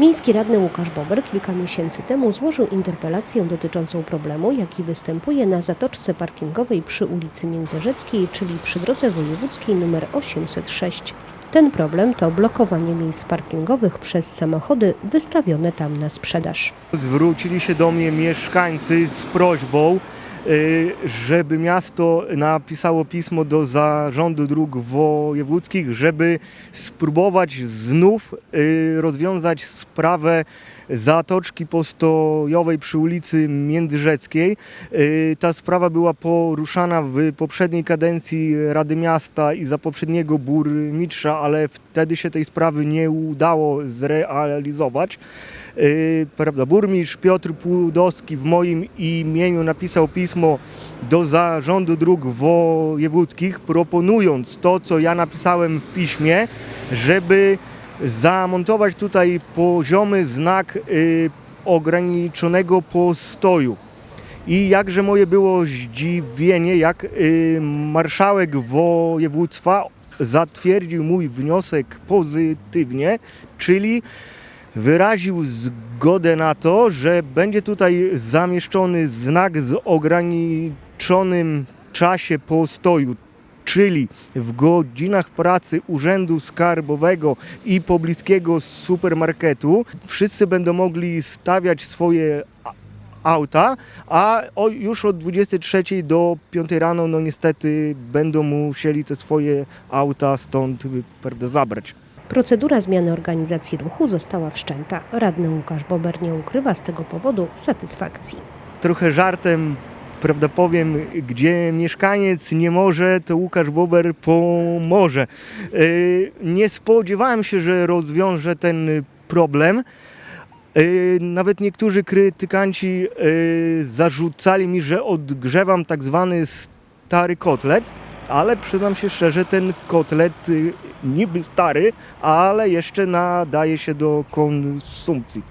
Miejski radny Łukasz Bober kilka miesięcy temu złożył interpelację dotyczącą problemu, jaki występuje na zatoczce parkingowej przy ulicy Międzyrzeckiej, czyli przy drodze wojewódzkiej nr 806. Ten problem to blokowanie miejsc parkingowych przez samochody wystawione tam na sprzedaż. Zwrócili się do mnie mieszkańcy z prośbą, żeby miasto napisało pismo do Zarządu Dróg Wojewódzkich, żeby spróbować znów y, rozwiązać sprawę zatoczki postojowej przy ulicy Międzyrzeckiej. Y, Ta sprawa była poruszana w poprzedniej kadencji Rady Miasta i za poprzedniego burmistrza, ale wtedy się tej sprawy nie udało zrealizować. Prawda, burmistrz Piotr Płudowski w moim imieniu napisał pismo do Zarządu Dróg Wojewódzkich, proponując to, co ja napisałem w piśmie, żeby zamontować tutaj poziomy znak yy, ograniczonego postoju. I jakże moje było zdziwienie, jak y, marszałek województwa zatwierdził mój wniosek pozytywnie, czyli wyraził zgodę na to, że będzie tutaj zamieszczony znak z ograniczonym czasie postoju, czyli w godzinach pracy Urzędu Skarbowego i pobliskiego supermarketu wszyscy będą mogli stawiać swoje auta, a już od 23 do 5 rano no niestety będą musieli te swoje auta stąd prawda, zabrać. Procedura zmiany organizacji ruchu została wszczęta. Radny Łukasz Bober nie ukrywa z tego powodu satysfakcji. trochę żartem, prawda powiem, gdzie mieszkaniec nie może, to Łukasz Bober pomoże. Yy, Nie spodziewałem się, że rozwiąże ten problem. Yy, Nawet niektórzy krytykanci yy, zarzucali mi, że odgrzewam tak zwany stary kotlet, ale przyznam się szczerze, ten kotlet niby stary, ale jeszcze nadaje się do konsumpcji.